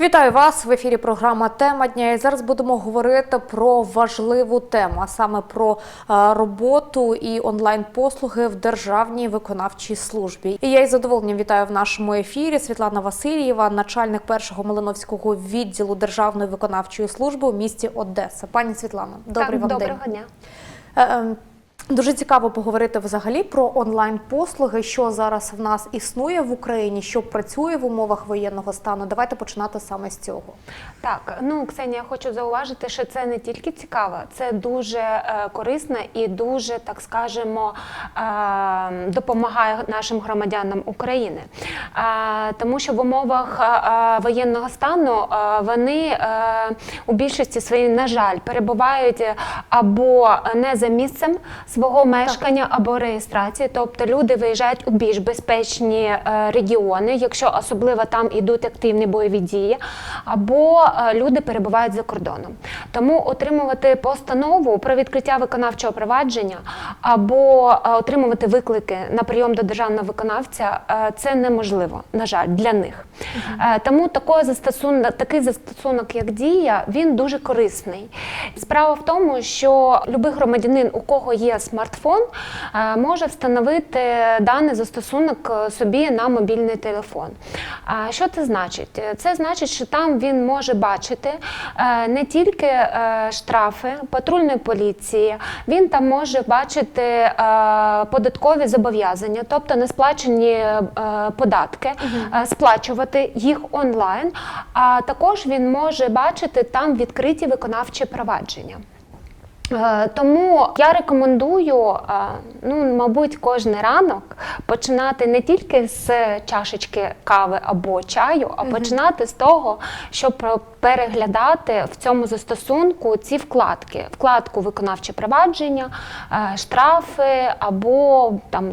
Вітаю вас в ефірі. Програма Тема дня. І зараз будемо говорити про важливу тему, а саме про е, роботу і онлайн-послуги в державній виконавчій службі. І я із задоволенням вітаю в нашому ефірі Світлана Васильєва, начальник першого Малиновського відділу Державної виконавчої служби у місті Одеса. Пані Світлано, добрий так, вам доброго день. дня. Е, е, Дуже цікаво поговорити взагалі про онлайн-послуги, що зараз в нас існує в Україні, що працює в умовах воєнного стану. Давайте починати саме з цього. Так, ну Ксенія, хочу зауважити, що це не тільки цікаво, це дуже е, корисно і дуже, так скажемо, е, допомагає нашим громадянам України. Е, тому що в умовах е, воєнного стану е, вони е, у більшості своїй, на жаль, перебувають або не за місцем свого мешкання, або реєстрації, тобто люди виїжджають у більш безпечні е, регіони, якщо особливо там ідуть активні бойові дії, або е, люди перебувають за кордоном. Тому отримувати постанову про відкриття виконавчого провадження або е, отримувати виклики на прийом до державного виконавця це неможливо, на жаль, для них. Тому такий застосунок, такий застосунок, як дія, він дуже корисний. Справа в тому, що будь-який громадянин, у кого є смартфон, е, може встановити даний застосунок е, собі на мобільний телефон. А Що це значить? Це значить, що там він може бачити е, не тільки е, штрафи патрульної поліції, він там може бачити е, податкові зобов'язання, тобто несплачені е, податки, е, сплачувати їх онлайн. А також він може бачити там відкриті виконавчі провадження. Е, Тому я рекомендую, е, ну мабуть, кожен ранок починати не тільки з чашечки кави або чаю, а починати з того, щоб переглядати в цьому застосунку ці вкладки: вкладку виконавче провадження, е, штрафи або там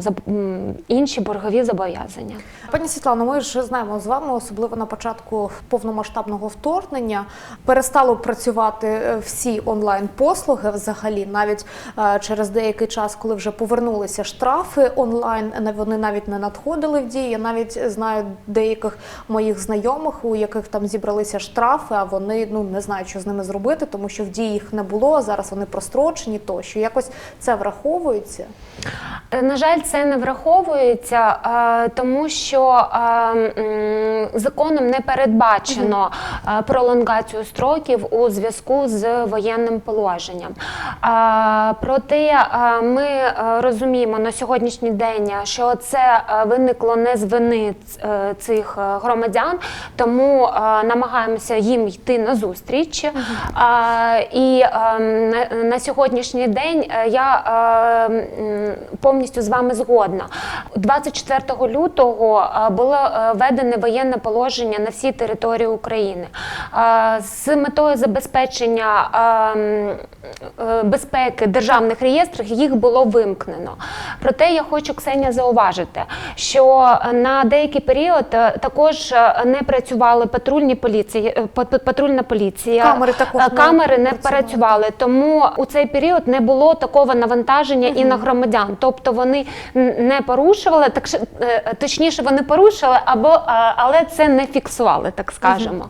інші боргові зобов'язання. Пані Світлано, ми ж знаємо з вами, особливо на початку повномасштабного вторгнення, перестало працювати всі онлайн-послуги взагалі, навіть е, через деякий час, коли вже повернулися штрафи онлайн, вони навіть не надходили в дію. Я навіть знаю деяких моїх знайомих, у яких там зібралися штрафи, а вони ну не знають, що з ними зробити, тому що в дії їх не було. а Зараз вони прострочені тощо. Якось це враховується. Е, На жаль, це не враховується, е, тому що законом не передбачено пролонгацію строків у зв'язку з воєнним положенням. Проте ми е, розуміємо на сьогоднішній день, що це е, виникло не з вини е, цих громадян, тому намагаємося їм йти на зустріч. Е, І е, на- сьогоднішній день я повністю з вами згодна. 24 лютого було введене воєнне положення на всій території України з метою забезпечення безпеки державних реєстрів їх було вимкнено. Проте я хочу Ксенія зауважити, що на деякий період е, також е, не працювали патрульні поліції, е, патрульна поліція. Камери також Е, камери не працювали. тому у цей період не було такого навантаження і на громадян. Тобто вони не порушували, так е, точніше, вони порушили, або е, але це не фіксували, так скажемо.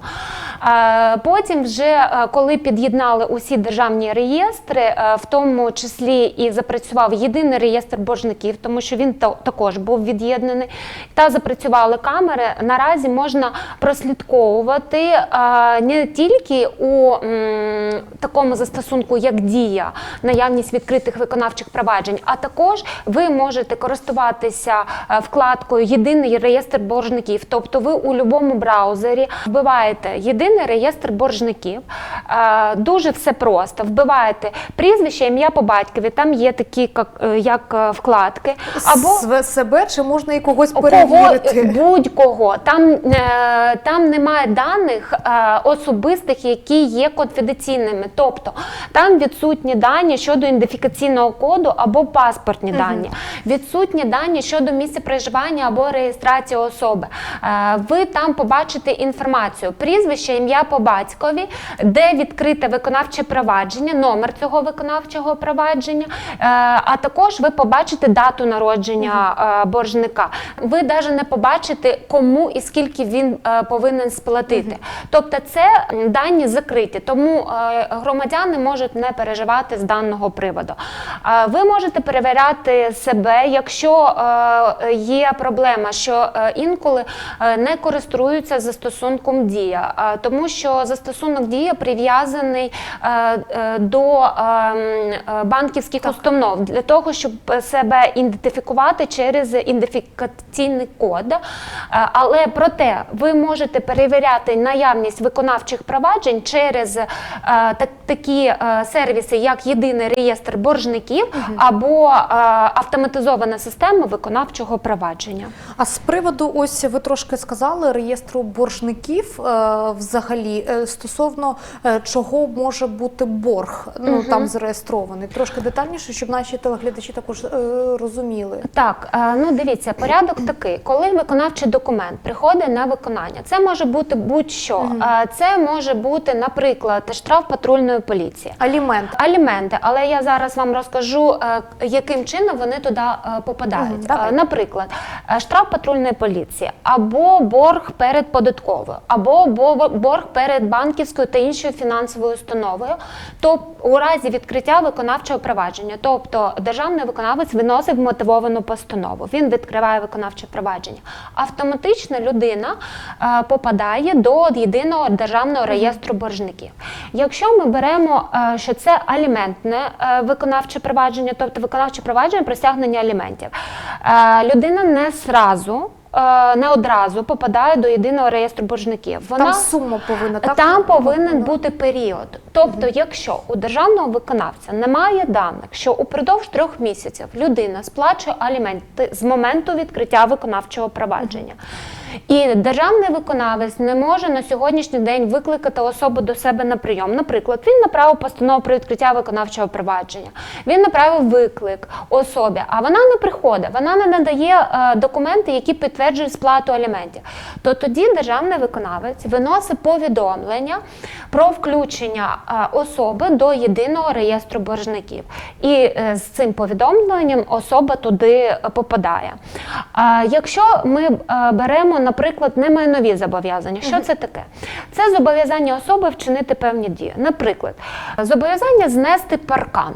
Е, Потім, вже е, коли під'єднали усі державні реєстри, е, в тому числі і запрацював єдиний реєстр боржників, тому що він також був від'єднаний, та запрацювали камери. Наразі можна прослідковувати е, не тільки у такому застосунку, як дія, наявність відкритих виконавчих проваджень, а також ви можете користуватися е, вкладкою Єдиний реєстр боржників. Тобто ви у будь-якому браузері вбиваєте єдиний реєстр боржників. Дуже все просто. Вбиваєте прізвище, ім'я по батькові. Там є такі як, е, е, вкладки. Або С- себе чи можна і когось Кого перевірити? будь-кого там, е, там немає даних е, особистих, які є конфіденційними. Тобто там відсутні дані щодо ідентифікаційного коду або паспортні дані, відсутні дані щодо місця проживання або реєстрації особи. Е, ви там побачите інформацію: прізвище, ім'я по батькові, де відкрите виконавче провадження, номер цього виконавчого провадження, е, а також ви побачите дату народження е, боржника. Ви навіть не побачите, кому і скільки він е, повинен сплатити. Тобто це дані закриті, тому громадяни можуть не переживати з даного приводу. Ви можете перевіряти себе, якщо є проблема, що інколи не користуються застосунком дія, тому що застосунок дія прив'язаний до е, е, банківських установ для того, щоб себе ідентифікувати через ідентифікаційний код. Е, Але проте ви можете перевіряти наявність виконавчих проваджень через такі сервіси, як єдиний реєстр боржників або автоматизована система виконавчого провадження. А з приводу, ось ви трошки сказали реєстру боржників взагалі стосовно чого може бути борг, ну там зареєстрований. Трошки детальніше, щоб наші телеглядачі також е, розуміли. Так, е, ну дивіться, порядок такий, коли виконавчий документ приходить на виконання, це може бути будь-що. Е, Це може бути, наприклад, штраф патрульної поліції. Алімент. Аліменти, але я зараз вам розкажу, е, яким чином вони туди е, попадають. Мгм, давай. Е, Наприклад, е, штраф патрульної поліції, або борг перед податковою, або бо- борг перед банківською та іншою фінансовою установою, то у разі відкриття виконавчого провадження, тобто державний виконавець виносить мотивовану постанову, він відкриває виконавче провадження. Автоматично людина е, попадає до єдиного державного реєстру боржників. Якщо ми беремо, е, що це аліментне е, виконавче провадження, тобто виконавче провадження про стягнення аліментів, людина не зразу. Е, Не одразу попадає до єдиного реєстру боржників. Вона Там сума повинна так там повинен бути період. Тобто, якщо у державного виконавця немає даних, що упродовж трьох місяців людина сплачує аліменти з моменту відкриття виконавчого провадження. І державний виконавець не може на сьогоднішній день викликати особу до себе на прийом. Наприклад, він направив постанову про відкриття виконавчого провадження. Він направив виклик особі, а вона не приходить, вона не надає е, документи, які підтверджують сплату аліментів. То тоді державний виконавець виносить повідомлення про включення е, особи до єдиного реєстру боржників. І е, з цим повідомленням особа туди е, попадає. Якщо ми беремо, наприклад, немайнові зобов'язання, що це таке? Це зобов'язання особи вчинити певні дії. Наприклад, зобов'язання знести паркан.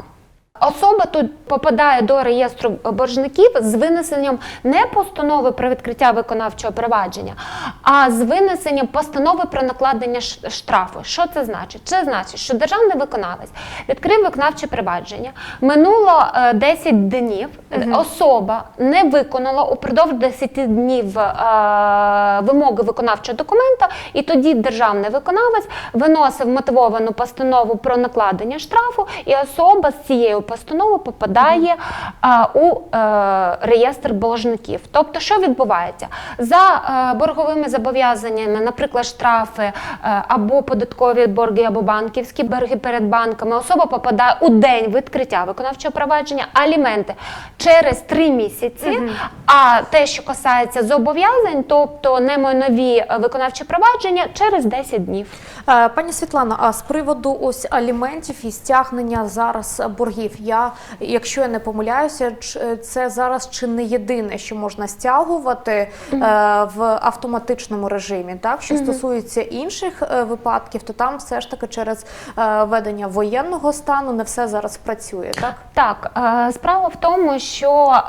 Особа тут попадає до реєстру боржників з винесенням не постанови про відкриття виконавчого провадження, а з винесенням постанови про накладення штрафу. Що це значить? Це значить, що державний виконавець відкрив виконавче провадження. Минуло е, 10 днів. е, Особа не виконала упродовж 10 днів е, вимоги виконавчого документа, і тоді державний виконавець виносив мотивовану постанову про накладення штрафу, і особа з цією постановою попадає а, у е, реєстр боржників. Тобто, що відбувається? За е, борговими зобов'язаннями, наприклад, штрафи е, або податкові борги, або банківські борги перед банками, особа попадає у день відкриття виконавчого провадження, аліменти через три місяці. А те, що касається зобов'язань, тобто немайнові е, виконавчі провадження, через 10 днів. Е, Пані Світлана, а з приводу ось аліментів і стягнення зараз боргів, я, якщо я не помиляюся, ч- це зараз чи не єдине, що можна стягувати е, в автоматичному режимі. Так, що стосується інших е, випадків, то там все ж таки через е, введення воєнного стану не все зараз працює. Так Так, е, справа в тому, що е,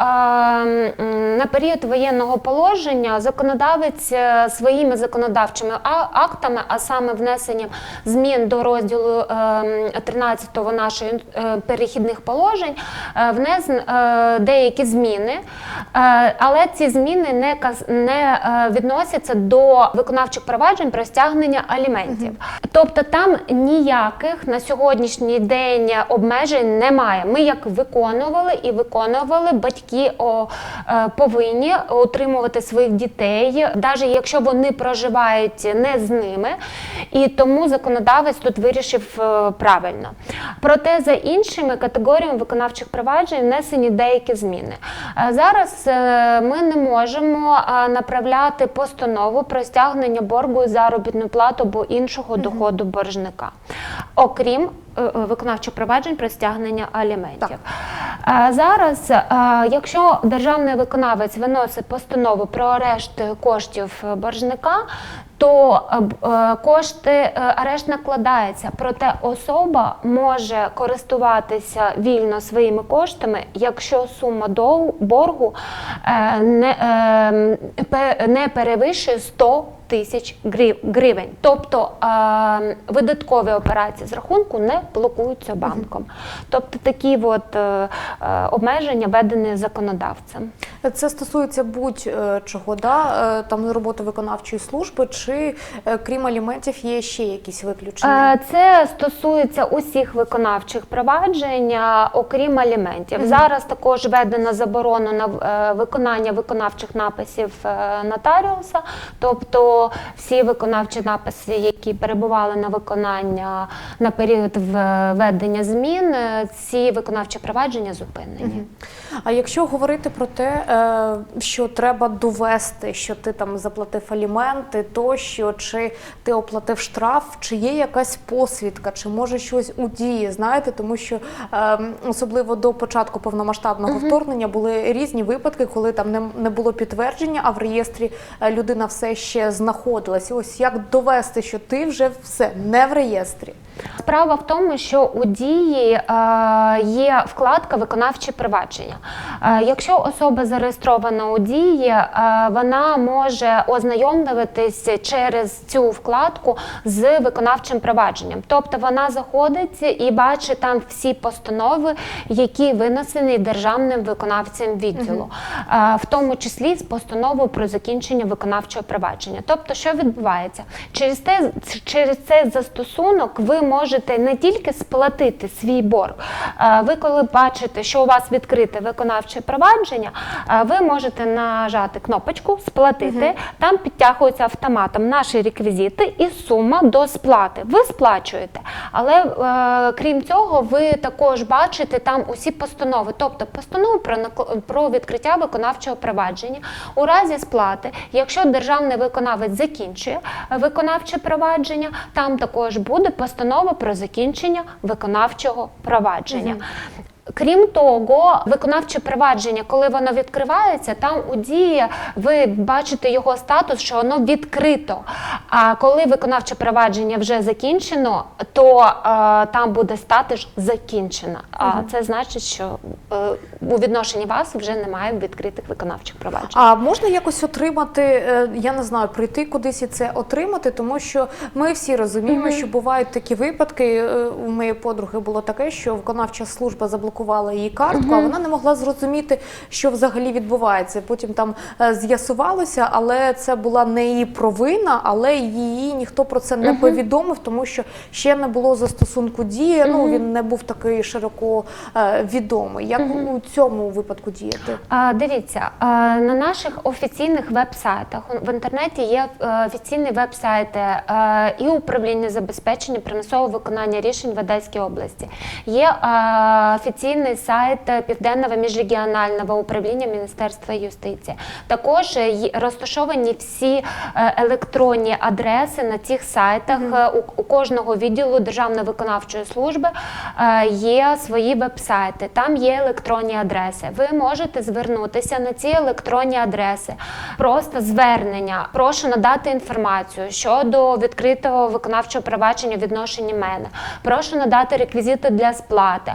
на період воєнного положення законодавець е, своїми законодавчими актами, а саме внесенням змін до розділу е, 13 нашої е, перехідних положень, е, внес е, деякі зміни, е, але ці зміни не, не відносяться до виконавчих проваджень про стягнення аліментів. Тобто там ніяких на сьогоднішній день обмежень немає. Ми як виконували і виконували, батьки повинні утримувати своїх дітей, навіть якщо вони проживають не з ними. І тому законодавець тут вирішив правильно. Проте за іншими категоріями категоріям виконавчих проваджень внесені деякі зміни. Е, Зараз е, ми не можемо е, направляти постанову про стягнення боргу заробітну плату або іншого доходу боржника, окрім виконавчих проваджень про стягнення аліментів. Е, Зараз, якщо державний виконавець виносить постанову про арешт коштів боржника, то е, кошти е, арешт накладається, проте особа може користуватися вільно своїми коштами, якщо сума боргу е, не, е, не перевищує 100 тисяч гривень. Тобто е, видаткові операції з рахунку не блокуються банком. Тобто такі от, е, е, обмеження введені законодавцем. Це стосується будь-чого, да? е, там роботи виконавчої служби, чи крім аліментів є ще якісь виключення? Це стосується усіх виконавчих проваджень, окрім аліментів. Зараз також введено заборону на виконання виконавчих написів нотаріуса, тобто всі виконавчі написи, які перебували на виконання на період введення змін, е, ці виконавчі провадження зупинені. А якщо говорити про те, е, що треба довести, що ти там заплатив аліменти, тощо, чи ти оплатив штраф, чи є якась посвідка, чи може щось у дії, знаєте, тому що е, особливо до початку повномасштабного вторгнення були різні випадки, коли там не, було підтвердження, а в реєстрі людина все ще знаходилась. Ось як довести, що ти вже все не в реєстрі. Справа в тому, що у дії е, є вкладка виконавче провадження. Е, якщо особа зареєстрована у дії, е, вона може ознайомлюватись через цю вкладку з виконавчим провадженням. Тобто вона заходить і бачить там всі постанови, які винесені державним виконавцем відділу, в тому числі з постановою про закінчення виконавчого провадження. Тобто, що відбувається? Через те, через цей застосунок ви можете не тільки сплатити свій борг. е, Ви коли бачите, що у вас відкрите виконавче провадження, е, ви можете нажати кнопочку Сплатити. Там підтягуються автоматом наші реквізити і сума до сплати. Ви сплачуєте. Але е, крім цього, ви також бачите там усі постанови, тобто постанову про про відкриття виконавчого провадження у разі сплати, якщо державний виконавець закінчує виконавче провадження, там також буде постанова про закінчення виконавчого провадження. Крім того, виконавче провадження, коли воно відкривається, там у дії ви бачите його статус, що воно відкрито. А коли виконавче провадження вже закінчено, то е, там буде статус закінчено. А це значить, що е, у відношенні вас вже немає відкритих виконавчих проваджень. А можна якось отримати, е, я не знаю, прийти кудись і це отримати, тому що ми всі розуміємо, що бувають такі випадки. е, У моєї подруги було таке, що виконавча служба заблокувала її картку, а вона не могла зрозуміти, що взагалі відбувається. Потім там е, з'ясувалося, але це була не її провина, але її ніхто про це не повідомив, тому що ще не було застосунку дії. Ну він не був такий широко е, відомий. Як у цьому випадку діяти? А, Дивіться, а, на наших офіційних веб-сайтах в інтернеті є е, офіційні веб-сайти і управління забезпечення примусового виконання рішень в Одеській області. Є е, офіційний сайт Південного міжрегіонального управління Міністерства юстиції. Також е, розташовані всі е, електронні адреси на цих сайтах. Е, У, кожного відділу Державної виконавчої служби є свої веб-сайти. Там є електронні адреси. Ви можете звернутися на ці електронні адреси. Просто звернення. Прошу надати інформацію щодо відкритого виконавчого провадження відношенні мене. Прошу надати реквізити для сплати.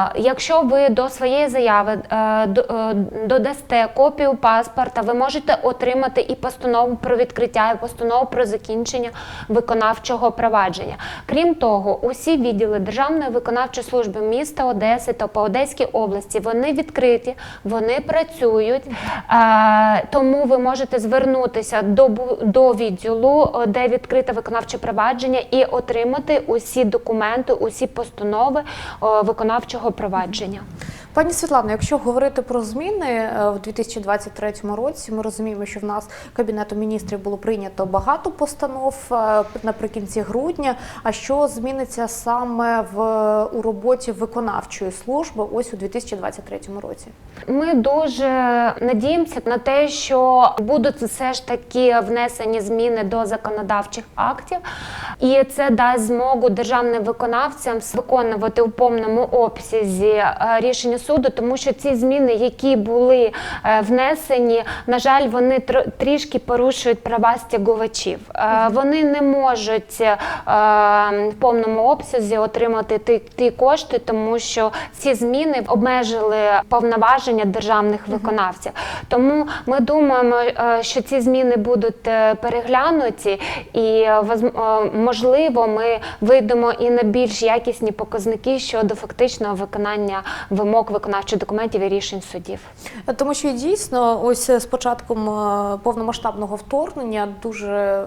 Е, Якщо ви до своєї заяви е, е, додасте копію паспорта, ви можете отримати і постанову про відкриття, і постанову про закінчення виконавчого провадження. Крім того, усі відділи Державної виконавчої служби міста Одеси та по Одеській області вони відкриті, вони працюють. Тому ви можете звернутися до відділу, де відкрите виконавче провадження, і отримати усі документи, усі постанови виконавчого провадження. Пані Світлано, якщо говорити про зміни е, в 2023 році, ми розуміємо, що в нас кабінетом міністрів було прийнято багато постанов е, наприкінці грудня. А що зміниться саме в у роботі виконавчої служби ось у 2023 році? Ми дуже надіємося на те, що будуть все ж таки внесені зміни до законодавчих актів, і це дасть змогу державним виконавцям виконувати у повному обсязі е, рішення суду, тому що ці зміни, які були е, внесені, на жаль, вони тр- трішки порушують права стягувачів. Е, Вони не можуть е, в повному обсязі отримати ті, ті кошти, тому що ці зміни обмежили повноваження державних виконавців. Тому ми думаємо, що ці зміни будуть переглянуті, і можливо, ми вийдемо і на більш якісні показники щодо фактичного виконання вимог виконавчих документів і рішень судів. Тому що дійсно, ось з початком е, повномасштабного вторгнення дуже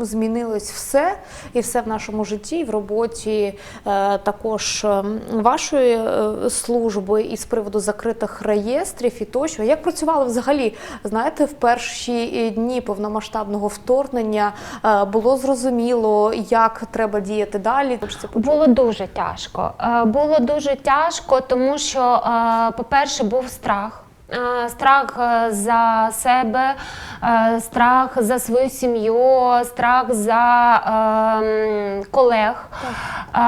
змінилось все, і все в нашому житті, і в роботі е, також е, вашої е, служби і з приводу закритих реєстрів і тощо. Як працювали взагалі? Знаєте, в перші дні повномасштабного вторгнення було зрозуміло, як треба діяти далі. Було дуже тяжко. Було дуже тяжко, тому що, е, по-перше, був страх. Е, Страх е, за себе, е, страх за свою сім'ю, страх за ем, колег. Е,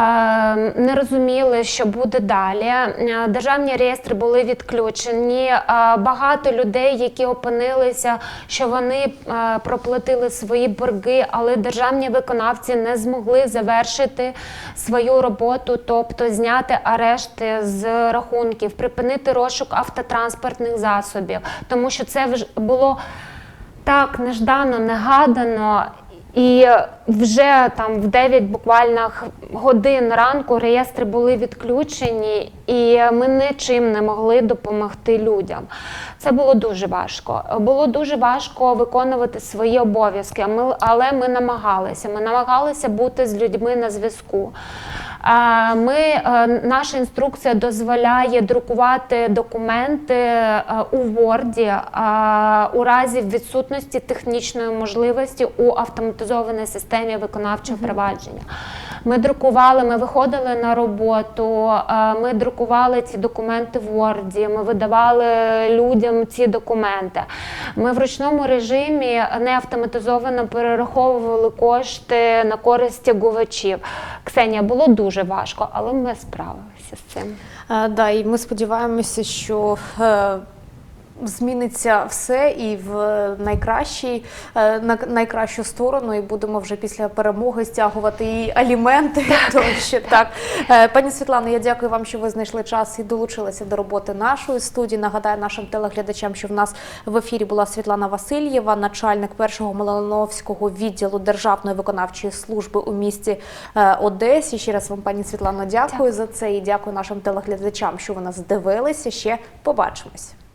Не розуміли, що буде далі. Е, Державні реєстри були відключені. Е, Багато людей, які опинилися, що вони е, проплатили свої борги, але державні виконавці не змогли завершити свою роботу, тобто зняти арешти з рахунків, припинити розшук автотранспортних засобів, тому що це вже було так неждано, негадано. І вже там в 9 буквально годин ранку реєстри були відключені, і ми нічим не могли допомогти людям. Це було дуже важко. Було дуже важко виконувати свої обов'язки, але ми намагалися. Ми намагалися бути з людьми на зв'язку. Ми, е, наша інструкція дозволяє друкувати документи е, у Word у разі відсутності технічної можливості у автоматизованій системі виконавчого провадження. Ми друкували, ми виходили на роботу, е, ми друкували ці документи в Word, ми видавали людям ці документи. Ми в ручному режимі не автоматизовано перераховували кошти на користь тягувачів. Ксенія, було дуже важко, але ми справилися з цим. Е, Да, і ми сподіваємося, що е, зміниться все і в найкращій, е, на найкращу сторону, і будемо вже після перемоги стягувати і аліменти. Тощо так, Е, пані Світлано, я дякую вам, що ви знайшли час і долучилися до роботи нашої студії. Нагадаю нашим телеглядачам, що в нас в ефірі була Світлана Васильєва, начальник першого Малиновського відділу Державної виконавчої служби у місті е, Одесі. Ще раз вам, пані Світлано, дякую за це і дякую нашим телеглядачам, що ви нас дивилися. Ще побачимось.